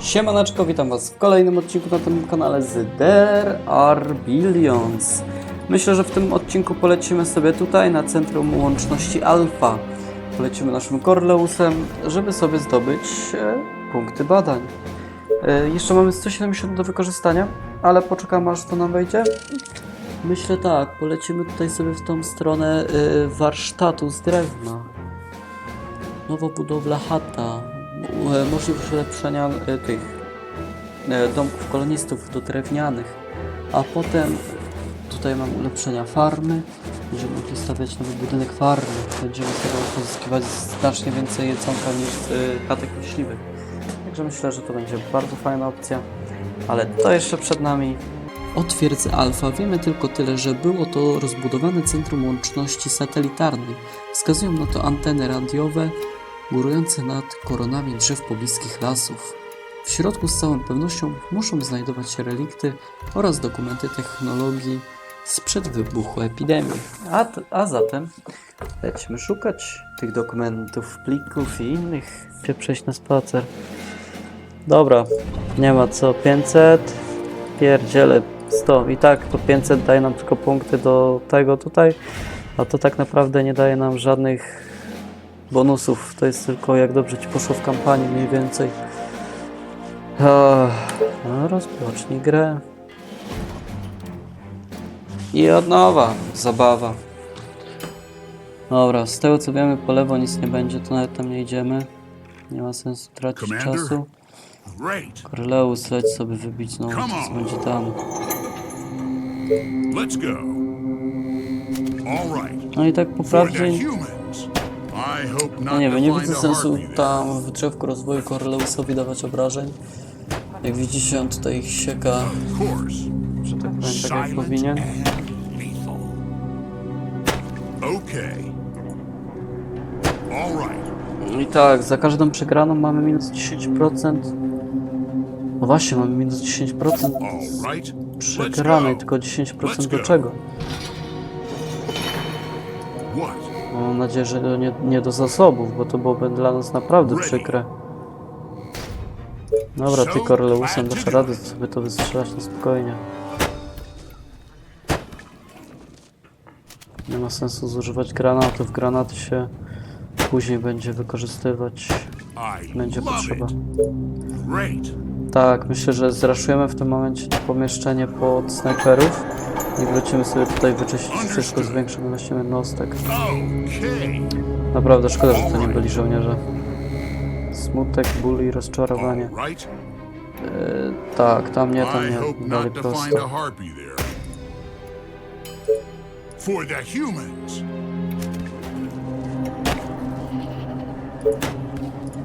Siemaneczko, witam Was w kolejnym odcinku na tym kanale z There Are Billions. Myślę, że w tym odcinku polecimy sobie tutaj na Centrum Łączności Alpha. Polecimy naszym Corleusem, żeby sobie zdobyć e, punkty badań. E, jeszcze mamy 170 do wykorzystania, ale poczekamy aż to nam wejdzie. Myślę tak, polecimy tutaj sobie w tą stronę e, warsztatu z drewna. Nowa budowla chata. E, Możliwość ulepszenia e, tych e, domków kolonistów do drewnianych. A potem tutaj mam ulepszenia farmy. Będziemy mogli stawiać nowy budynek farmy. Będziemy z tego pozyskiwać znacznie więcej jedzonka niż z chatek myśliwych. Także myślę, że to będzie bardzo fajna opcja. Ale to jeszcze przed nami. O twierdzy Alfa wiemy tylko tyle, że było to rozbudowane centrum łączności satelitarnej. Wskazują na to anteny radiowe górujące nad koronami drzew pobliskich lasów. W środku z całą pewnością muszą znajdować się relikty oraz dokumenty technologii sprzed wybuchu epidemii. A, a zatem lećmy szukać tych dokumentów, plików i innych. Gdzie przejść na spacer? Dobra, nie ma co. 500, pierdziele 100. I tak to 500 daje nam tylko punkty do tego tutaj, a to tak naprawdę nie daje nam żadnych bonusów. To jest tylko jak dobrze ci poszło w kampanii mniej więcej. Ach, No, rozpocznij grę. I od nowa zabawa. Dobra, z tego co wiemy po lewo nic nie będzie, to nawet tam nie idziemy. Nie ma sensu tracić Commander? czasu. Great. Corleus, leć sobie wybić znowu, co będzie tam. No i tak po prawdzie, no nie wiem, nie widzę sensu tam w drzewku rozwoju Corleusowi dawać obrażeń. Jak widzicie, on tutaj ich sieka, że tak powiem, tak jak powinien. I tak, za każdą przegraną mamy minus 10%. No właśnie, mamy minus 10% All right. przegranej, tylko 10% Let's do go. czego? Mam nadzieję, że nie, nie do zasobów, bo to byłoby dla nas naprawdę przykre. Dobra, ty Corleusem dasz radę sobie to wystrzelać na spokojnie. Nie ma sensu zużywać granatów. Granaty się później będzie wykorzystywać. Będzie potrzeba. Tak, myślę, że zraszujemy w tym momencie to pomieszczenie pod snajperów i wrócimy sobie tutaj wyczyścić wszystko z większą ilością jednostek. Naprawdę szkoda, że to nie byli żołnierze. Smutek, ból i rozczarowanie. E, tak, tam nie, tam nie, dalej prosto. harpy there. For the humans.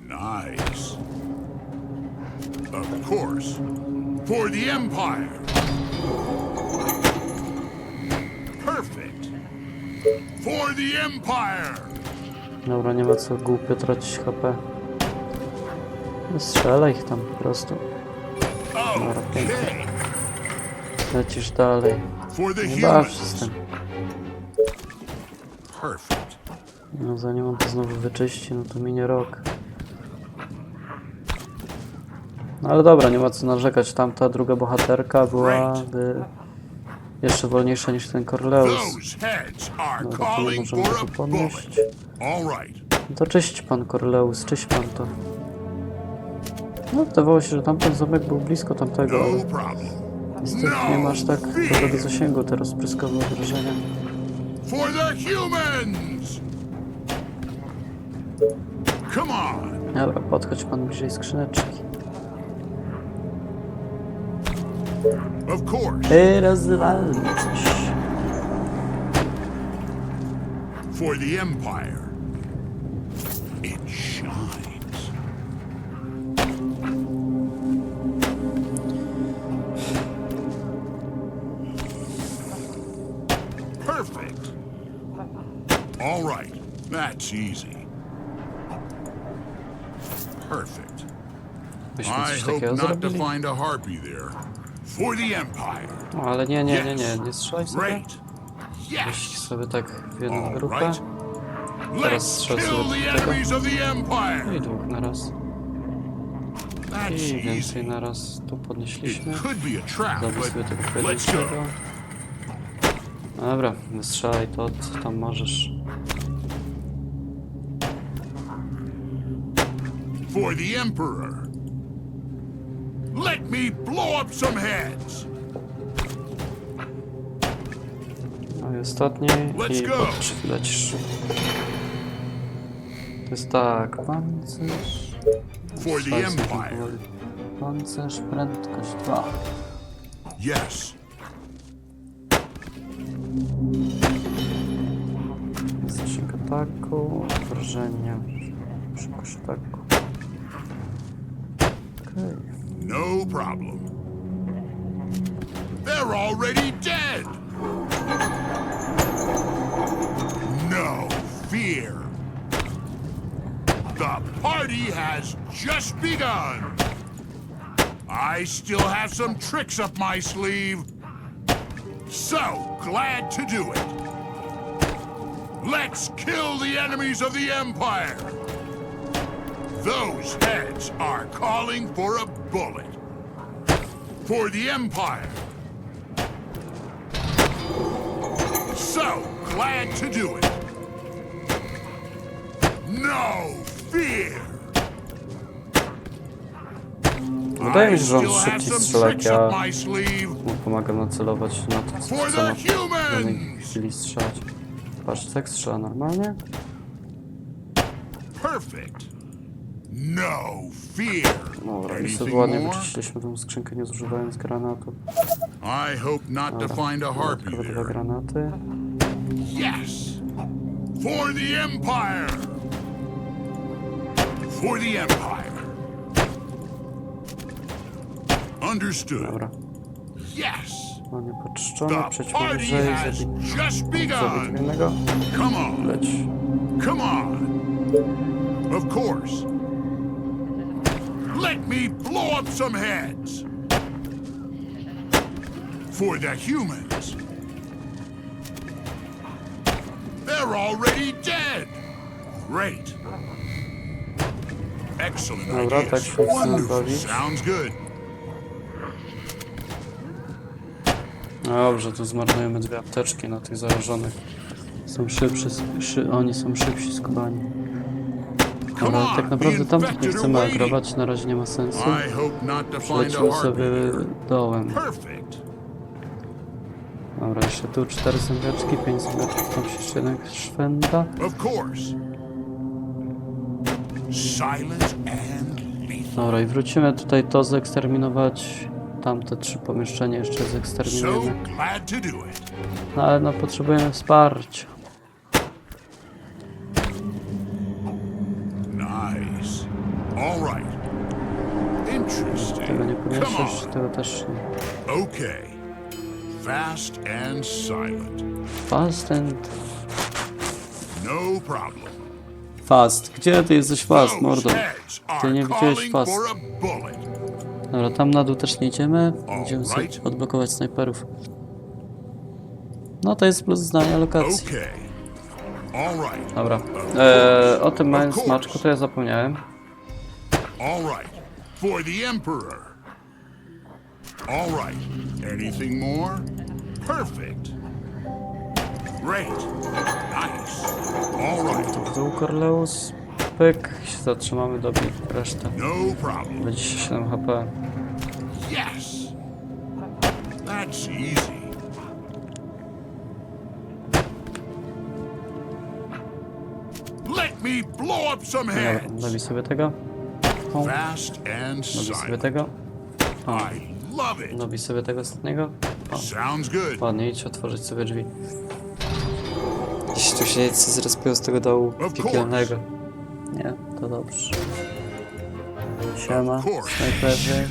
Nice. Of course. For the Empire. Perfect. For the Empire. Dobra, nie ma co głupio tracić HP. Strzelaj ich tam po prostu. Dobra, pięknie. Lecisz dalej. Nie baw się z tym. No zanim on to znowu wyczyści, no to minie rok. No ale dobra, nie ma co narzekać. Tamta druga bohaterka byłaby jeszcze wolniejsza niż ten Corleus. Dobra, to nie calling możemy a podnieść. No To cześć pan Corleus, cześć pan to. No wydawało się, że tamten zamek był blisko tamtego, No ale niestety nie masz tak dobrego zasięgu te rozpryskowe obrażenia. Dobra, podchodź pan bliżej skrzyneczki. Of course. Teraz walnie coś. For the Empire. It shines. Perfect. All right. That's easy. Perfect. Byśmy I coś hope not to find a harpy there. For the Empire. No, ale nie, nie, nie, nie, nie strzelaj sobie. Weź sobie tak w jedną grupę. Teraz Let's strzel kill sobie tego. No i dwóch na raz. I więcej easy. naraz tu podnieśliśmy. could be a trap, Zrobię but sobie tego pojedynczego. go. Dobra, wystrzelaj to, co tam możesz. For the Emperor. Let me blow up some heads. No i ostatni Let's i go. pod- lecisz. To jest tak, pancerz... For the sobie Empire. powoli. Pancerz, prędkość 2. Yes. Zasięg ataku, wrażenie, szybkość ataku. Problem. They're already dead. No fear. The party has just begun. I still have some tricks up my sleeve. So glad to do it. Let's kill the enemies of the Empire. Those heads are calling for a bullet. For the Empire. So glad to do it. No fear. Wydaje mi się, że on szybciej strzela jak ja mu pomagam nacelować na to, co the na danej chwili strzelać. Patrz, tak strzela normalnie. Perfect. No fear. Dobra, i sobie ładnie wyczyściliśmy tą skrzynkę, nie zużywając granatu. I hope not to find a harpy dodatkowe dwa there. granaty. Yes! For the Empire! For the Empire! Understood. Dobra, Yes! ładnie poczyszczone, The przejdźmy party wyżej, has zabij, just begun! innego. Come on! Leć. Come on! Of course! Let me blow up some heads! For the humans! They're already dead! Great! Excellent Dobra, idea. tak się chcę Wonderful. bawić. Sounds good. Dobrze, tu zmarnujemy dwie apteczki na tych zarażonych. Są szybszy, szy, oni są szybsi skubani. Ale on, tak naprawdę tamtych nie chcemy agrować, na razie nie ma sensu. I hope not to find a Lecimy harpy sobie dołem. Dobra, jeszcze tu cztery zębiaczki, pięć zębiaczków, tam się jeszcze jeden szwenda. Dobra, i wrócimy tutaj to zeksterminować. Tamte trzy pomieszczenia jeszcze zeksterminujemy. No ale no potrzebujemy wsparcia. Tego też nie. Okay. Fast and silent. Fast and... No problem. Fast. Gdzie ty jesteś fast, mordo? Ty nie widziałeś fast. Dobra, tam na dół też nie idziemy. Idziemy sobie odblokować snajperów. No to jest plus zdania lokacji. Dobra. Eee, o tym course. smaczku to ja zapomniałem. All right. For the Emperor. All right. Anything more? Perfect. Great. Nice. All right. Dół Corleus. Pyk. Się zatrzymamy, dobij resztę. No problem. 27 HP. Yes. That's easy. Let me blow up some Dobra, heads. dobij sobie tego. O, Fast and dobij sobie silent. tego. O, I love it. Dobij sobie tego ostatniego. O, ładnie, idź otworzyć sobie drzwi. Jeśli tu się nic zrespią z tego dołu piekielnego. Nie, to dobrze. Siema, snajperzy.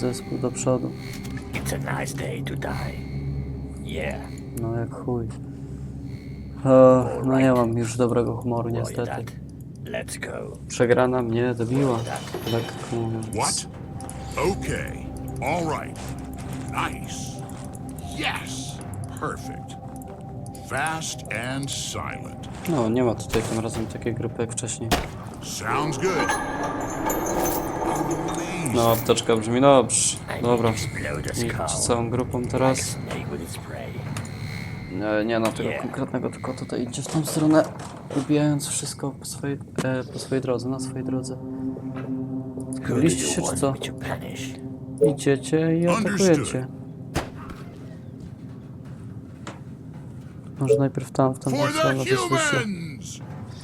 Zespół do przodu. It's a nice day to die. Yeah. No jak chuj. E, no nie mam już dobrego humoru niestety. that. Let's go. Przegrana mnie dobiła. Lekko mówiąc. What? Okay. All right. Nice. Yes. Perfect. Fast and silent. No, nie ma tutaj tym razem takiej grupy jak wcześniej. Sounds good. No, apteczka brzmi dobrze. I Dobra. need to explode a I skull. z całą grupą teraz. prey. Nie, nie na tego konkretnego, tylko tutaj idzie w tą stronę, ubijając wszystko po swojej, e, po swojej drodze, na swojej drodze. Zgubiliście się czy co? Idziecie i atakujecie. Może najpierw tam, w tamtą stronę!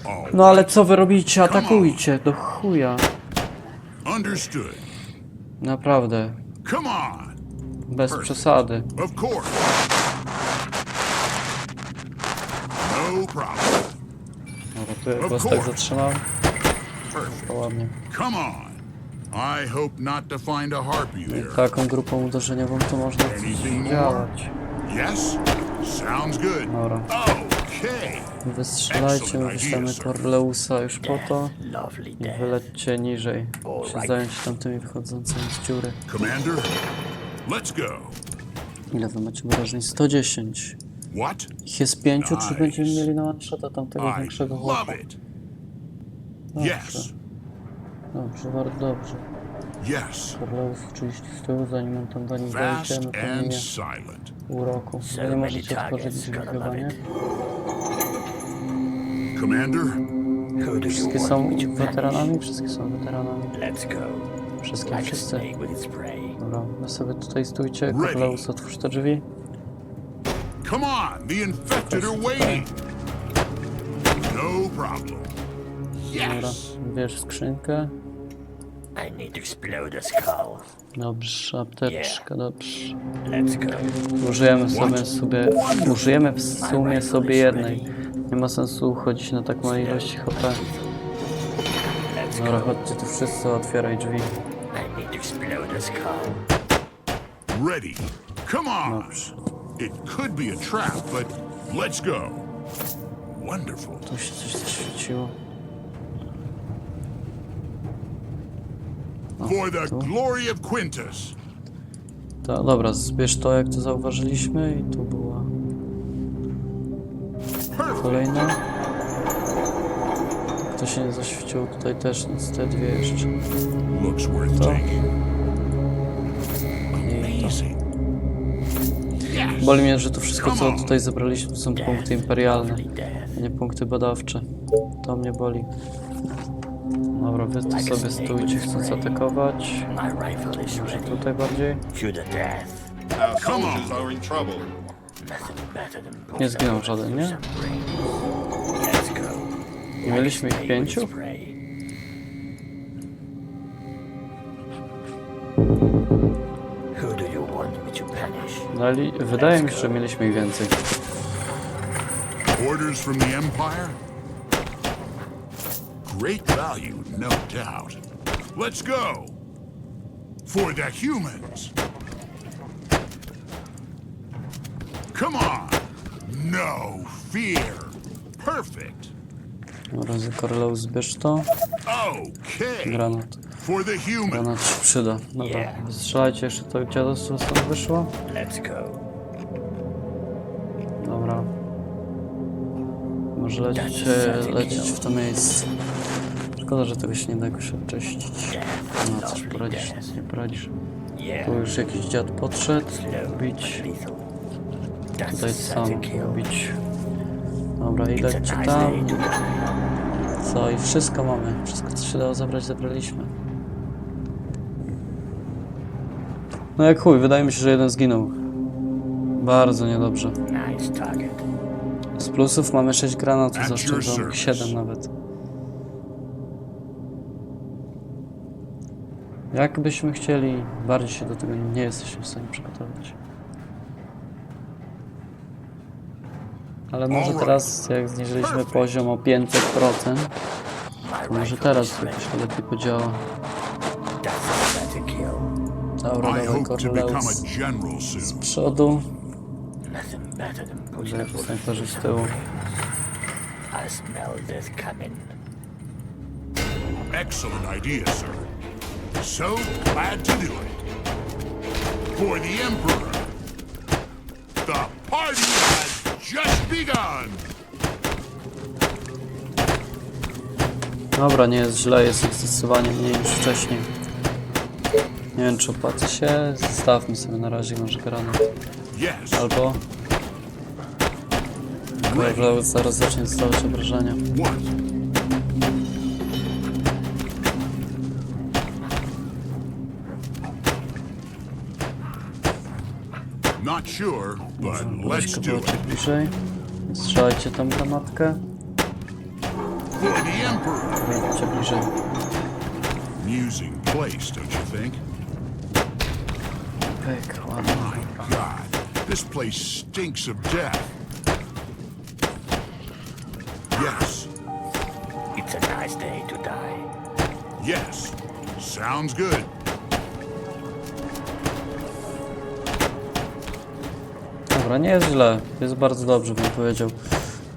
All No ale co wy robicie? Atakujcie! Do chuja. understood. Naprawdę. Bez przesady. No. Dobra, tu Of was tak zatrzymam, to ładnie. Come on. I hope not to find a harpy there. Taką grupą uderzeniową to można działać. Yes? Sounds good. Dobra. Okay. Wystrzelajcie, my wyślemy Corleusa już po to. I wylećcie niżej. Się Alright. zająć tamtymi wychodzącymi z dziury. Ile wy macie obrażeń? 110. What? Ich jest pięciu, czy będziemy mieli na one-shota tamtego większego chłopa? Dobrze. Dobrze, bardzo dobrze. Yes. Corleus oczywiście z tyłu, zanim on tam do nich dojdzie, Fast no to and minie silent. pół roku. So Wy nie możecie otworzyć drzwi chyba, nie? Commander, Who do you Wszystkie want są me to weteranami? Wszystkie są weteranami. Let's go. Wszystkie, Like a wszyscy. snake with its prey. Dobra, wy sobie tutaj stójcie. Ready. Corleus, otwórz te drzwi. come on. The infected are waiting. No problem. Dobra, Yes. bierz skrzynkę. I need to explode a skull. Dobrze, apteczka, dobrze. Let's go. Użyjemy sobie, sobie, użyjemy w sumie sobie jednej. Nie ma sensu uchodzić na tak małej ilości HP. Dobra, chodźcie tu wszyscy, otwieraj drzwi. Ready. Come on. Dobrze. It could be a trap, but let's go. Wonderful. Tu się coś zaświeciło. For the tu. glory of Quintus. To, dobra, zbierz to, jak to zauważyliśmy i tu była Kolejna. To się nie zaświeciło tutaj też, nic, te dwie jeszcze. To. I to. Boli mnie, że to wszystko, co tutaj zebraliśmy, to są punkty imperialne, a nie punkty badawcze. To mnie boli. Dobra, wy tu sobie stójcie, chcąc atakować. Może tutaj bardziej? Come on. are in trouble. Nothing better than Nie zginął żaden, nie? mieliśmy ich pięciu? With its prey. Who do you want me to punish? Dali, wydaje mi się, że mieliśmy ich więcej. Orders from the Empire? Great value, no doubt. Let's go. For the humans. Come on. No fear. Perfect. Dobra, Corleus, zbierz to. Okay. Granat. Granat się przyda. Dobra, Yeah. strzelajcie jeszcze to dziadostwo stąd wyszło. Let's go. Dobra. Może lecieć, lecieć w to miejsce. Szkoda, że tego się nie da jakoś odczyścić. Death. No coś poradzisz, nic nie poradzisz. Tu już jakiś dziad podszedł. Bić. That's Tutaj sam sad kill. bić. Dobra, i It's a lećcie nice tam. Co? I wszystko mamy. Wszystko, co się dało zabrać, zabraliśmy. No jak chuj, wydaje mi się, że jeden zginął. Bardzo niedobrze. Z plusów mamy 6 granatów service. 7 nawet. Jakbyśmy chcieli, bardziej się do tego nie jesteśmy w stanie przygotować. Ale może teraz, jak zniżyliśmy poziom o 500%, My to może teraz jakoś lepiej podziała. Dobra, dawaj Corleus z przodu, bullet snajperzy z tyłu. I smell death coming. Excellent idea, sir. So glad to do it. For the Emperor. Dobra, nie jest źle, jest ich zdecydowanie mniej niż wcześniej. Nie wiem, czy opłaca się. Zostawmy sobie na razie może granat. Albo... Corleus zaraz zacznie dostawać obrażenia. Not sure, but let's do it. bliżej. Strzelajcie tą granatkę. For the Emperor. Bliżej. Amusing place, don't you think? Pyk, ładnie. My God, this place stinks of death. Yes, It's a nice day to die. yes, sounds good. Dobra, nie jest źle. Jest bardzo dobrze, bym powiedział.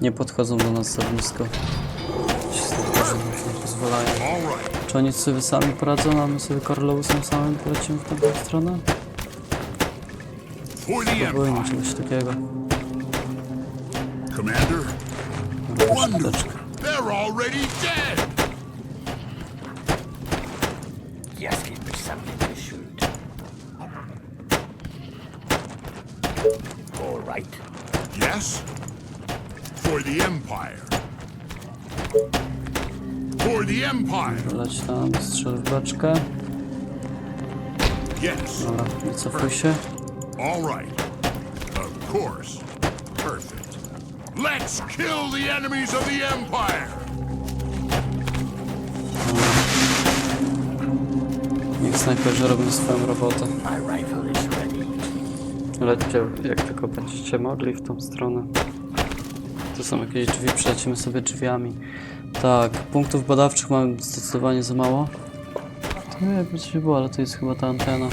Nie podchodzą do nas za blisko. Nam nie pozwalają. Czy oni sobie sami poradzą, a my sobie Corleusem samym polecimy w tamtą stronę? for the Próbujmy Empire. czegoś takiego. Commander. They're already dead. Give me right. Yes, for the Empire. For the Empire. Leć tam, strzel w beczkę. Yes, Dobra, nie cofuj się. all right. Of course. Perfect. Let's kill the enemies of the Empire. Niech snajperzy robią swoją robotę. My rifle is. Lećcie jak tylko będziecie mogli w tą stronę. Tu są jakieś drzwi, przelecimy sobie drzwiami. Tak, punktów badawczych mamy zdecydowanie za mało. To nie jakby coś było, ale to jest chyba ta antena.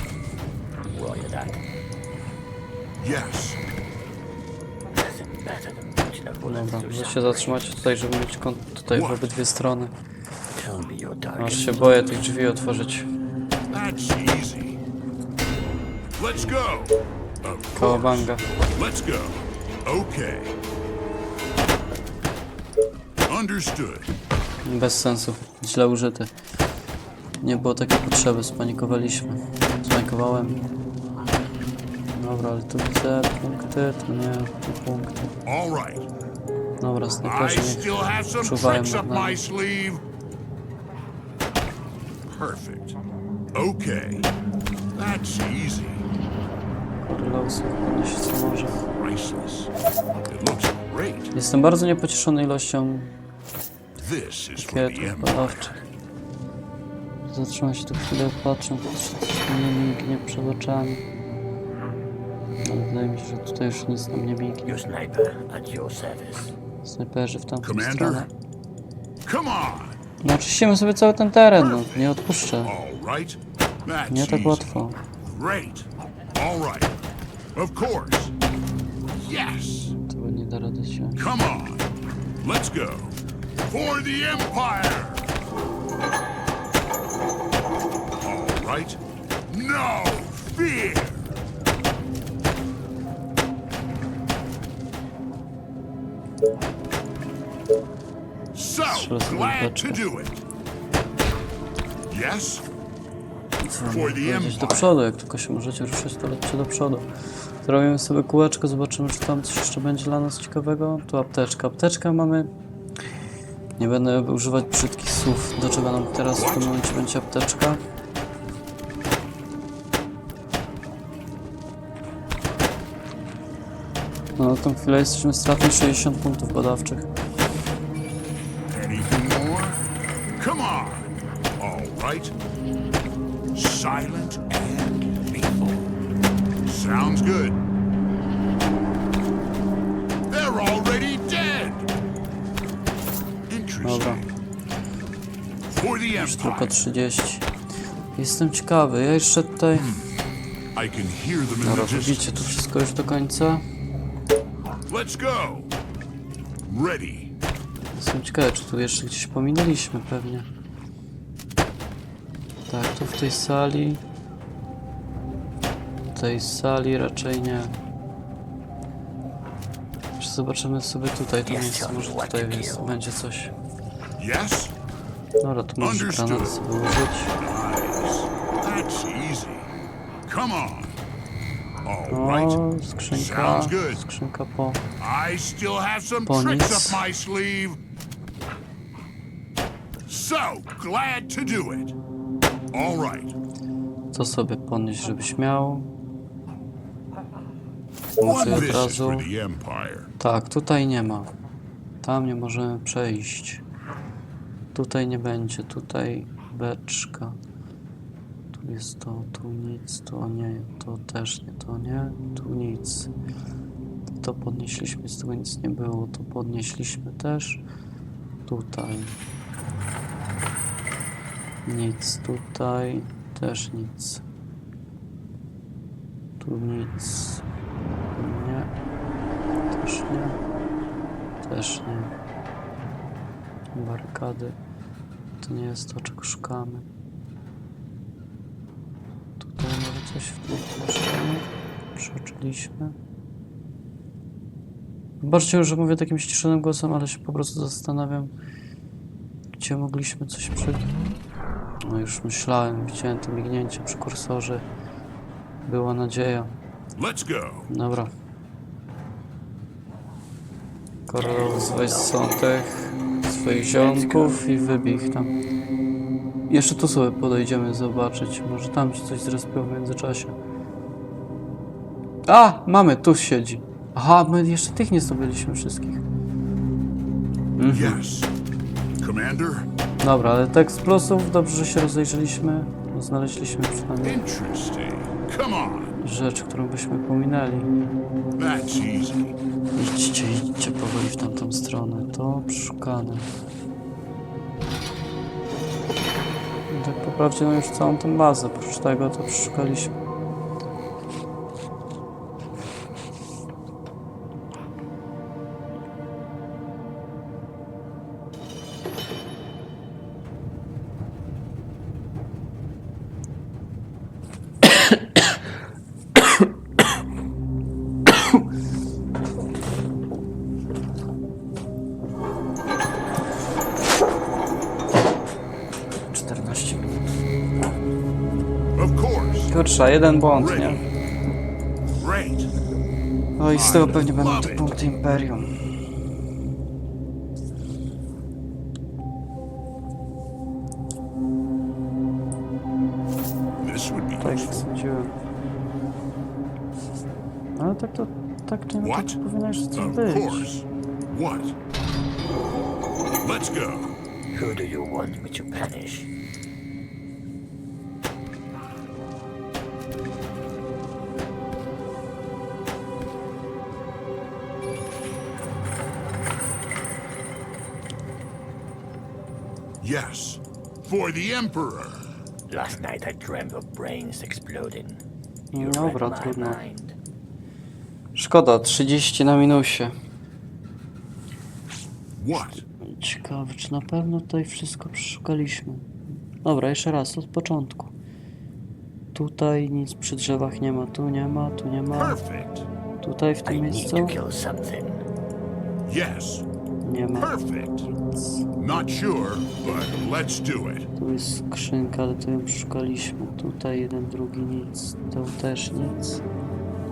Dobra, wy się zatrzymacie tutaj, żeby mieć kąt tutaj w obydwie strony. Aż się boję tych drzwi otworzyć. Let's go. Kałabanga. Let's go. Okay. Understood. Bez sensu. Źle użyty. Nie było takiej potrzeby, spanikowaliśmy. Spanikowałem. Dobra, ale tu widzę punkty, tu nie, tu punkty. Dobra, snajperzy some czuwają nad nami. Perfect. Okay. That's easy. Co może. Jestem bardzo niepocieszony ilością Empire. badawczych. Zatrzymam się tu chwilę, patrzę, nie mignie przed oczami. Ale wydaje mi się, że tutaj już nic nam nie service. Snajperzy w Commander? stronę. No oczyścimy sobie cały ten teren, no nie odpuszczę. Nie tak łatwo. Great. All right. Of course. Yes. Nie da rady się. Come on. Let's go. For the Empire. All right. No fear. So glad to do it. Yes. Co For mam the powiedzieć? Do Empire. przodu, jak tylko się możecie ruszyć, to lećcie do przodu. Zrobimy sobie kółeczko, zobaczymy, czy tam coś jeszcze będzie dla nas ciekawego. Tu apteczka. Apteczka mamy... Nie będę używać brzydkich słów, do czego nam teraz w tym momencie będzie apteczka. No, na tą chwilę jesteśmy stratni 60 punktów badawczych. Silent. Sounds good. They're already dead. For the Już tylko Empire. 30. Jestem ciekawy, ja jeszcze tutaj I can hear them in Dobra, the widzicie distance. tu wszystko już do końca. Let's go. Ready. Jestem ciekawy, czy tu jeszcze gdzieś pominęliśmy pewnie. Tak, tu w tej sali. W tej sali raczej nie. Jeszcze zobaczymy sobie tutaj to miejsce, może tutaj jest, będzie coś. Yes? Dobra, tu Understood. granat sobie użyć. O, skrzynka, skrzynka po... Po nic. So glad to do it. All right. Co sobie podnieść, żebyś miał. Może od razu... Tak, tutaj nie ma. Tam nie możemy przejść. Tutaj nie będzie, tutaj beczka. Tu jest to, tu nic, to nie, to też nie, to nie, tu nic. To podnieśliśmy, z tego nic nie było, to podnieśliśmy też. Tutaj. Nic, tutaj też nic. Tu nic. Też nie. Też nie. Barykady. To nie jest to, czego szukamy. Tutaj może coś w tym pomieszczeniu. Przeoczyliśmy. Wybaczcie, że mówię takim ściszonym głosem, ale się po prostu zastanawiam, gdzie mogliśmy coś przy... No już myślałem, widziałem to mignięcie przy kursorze. Była nadzieja. Let's go. Dobra. Korol, weź są tych swoich ziomków i wybij ich tam. Jeszcze tu sobie podejdziemy zobaczyć. Może tam ci coś zrespią w międzyczasie. A! Mamy, tu siedzi. Aha, my jeszcze tych nie zdobyliśmy wszystkich. Yes. Commander? Dobra, ale tekst plusów, dobrze, że się rozejrzeliśmy. Znaleźliśmy przynajmniej Interesting. Come on. Rzecz, którą byśmy pominęli. Idźcie, idźcie powoli w tamtą stronę. To przeszukane. I Tak po prawdzie no już całą tą bazę, oprócz tego to przeszukaliśmy. Kurczę, jeden błąd, nie? No i z tego pewnie będą te punkty Imperium. Tak sądziłem. Ale tak to, tak to powinno już coś być. What? The Emperor. Last night I dreamt of brains exploding. You Dobra, read my trudno. mind. Szkoda, 30 na minusie. What? Ciekawe, czy na pewno tutaj wszystko przeszukaliśmy. Dobra, jeszcze raz, od początku. Tutaj nic przy drzewach nie ma, tu nie ma, tu nie ma. Perfect. Tutaj w I tym need miejscu to kill something. Yes. Nie ma Perfect. nic. Not sure, but let's do it. Tu jest skrzynka, ale tu ją przeszukaliśmy. Tutaj jeden, drugi nic. Tu też nic.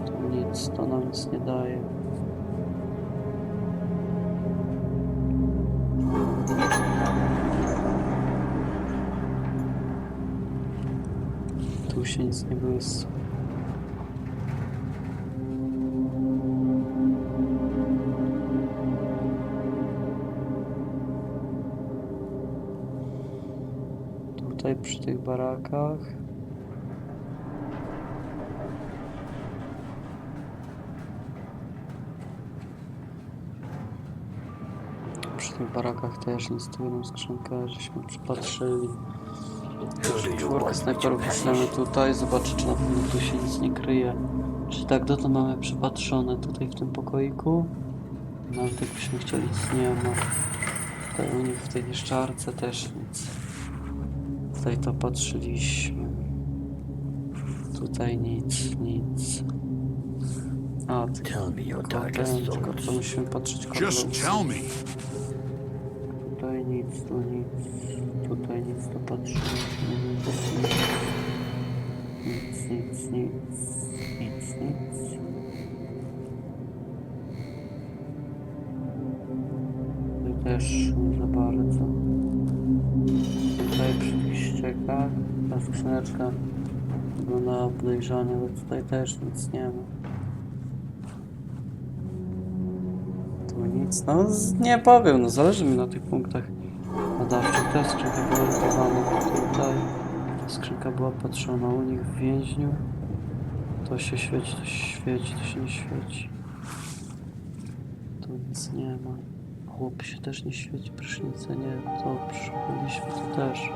Tu nic, to nam nic nie daje. Tu się nic nie błysło. Tutaj przy tych barakach. Przy tych barakach też nic tu jedną skrzynkę, żeśmy przypatrzyli. Czwórkę snajperów wyślemy tutaj, zobaczę czy na pewno tu się nic nie kryje. Czy tak dotąd mamy przepatrzone tutaj w tym pokoiku? Nawet jakbyśmy chcieli, nic nie ma. Tutaj u nich w tej nieszczarce też nic. Tutaj to patrzyliśmy. Tutaj nic, nic. A, tylko Tell me your ten, darkest tylko thoughts. to musimy patrzeć Just kolor. tell me. Tutaj nic, tu nic, tutaj nic, to patrzyliśmy, nic, nic, nic, nic, nic, nic. Tu też nie ściekach, ta skrzyneczka wyglądała podejrzanie, ale tutaj też nic nie ma. Tu nic, no nie powiem, no zależy mi na tych punktach badawczych. Ta skrzynka była lutowana tutaj, ta skrzynka była patrzona u nich w więźniu. To się świeci, to się świeci, to się nie świeci. Tu nic nie ma. Chłop się też nie świeci, prysznice nie, to przyszukaliśmy tu też.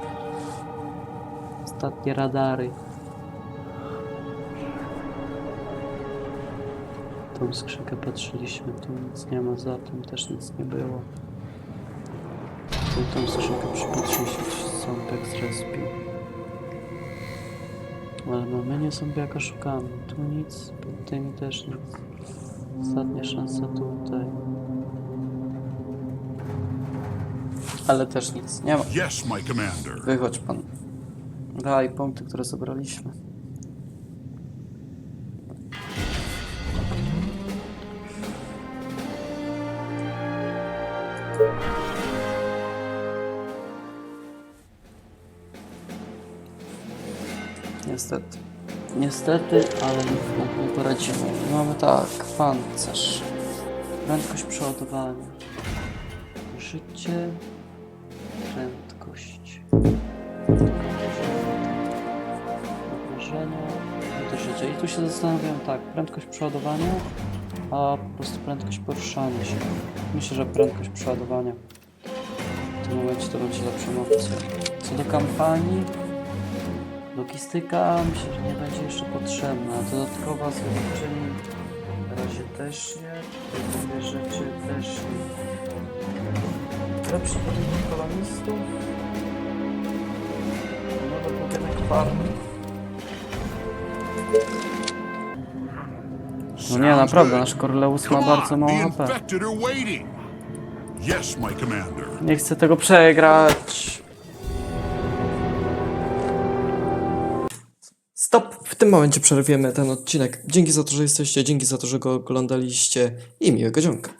Ostatnie radary. Tą skrzynkę patrzyliśmy, tu nic nie ma, za tym też nic nie było. Tu tą skrzynkę przypatrzyliśmy, czy ząbek zrespił. Ale no my nie zombiaka szukamy, tu nic, pod tymi też nic. Ostatnia szansa tutaj. Ale też nic nie ma. Yes, my commander. Wychodź pan. Daj punkty, które zebraliśmy. Niestety. Niestety, ale nie poradzimy. Mamy tak, pancerz. Prędkość przeładowania. Życie. I. I tu się zastanawiam tak, prędkość przeładowania, a po prostu prędkość poruszania się. Myślę, że prędkość przeładowania w tym momencie to będzie lepszą opcją. Co do kampanii, logistyka myślę, że nie będzie jeszcze potrzebna. Dodatkowa zwiadowczyni na razie też nie. Dwie rzeczy też nie. Lepszy budynek kolonistów. Nowy budynek farmy. No nie, naprawdę, nasz Corleus ma bardzo mało HP. Nie chcę tego przegrać. Stop! W tym momencie przerwiemy ten odcinek. Dzięki za to, że jesteście, dzięki za to, że go oglądaliście i miłego dzionka.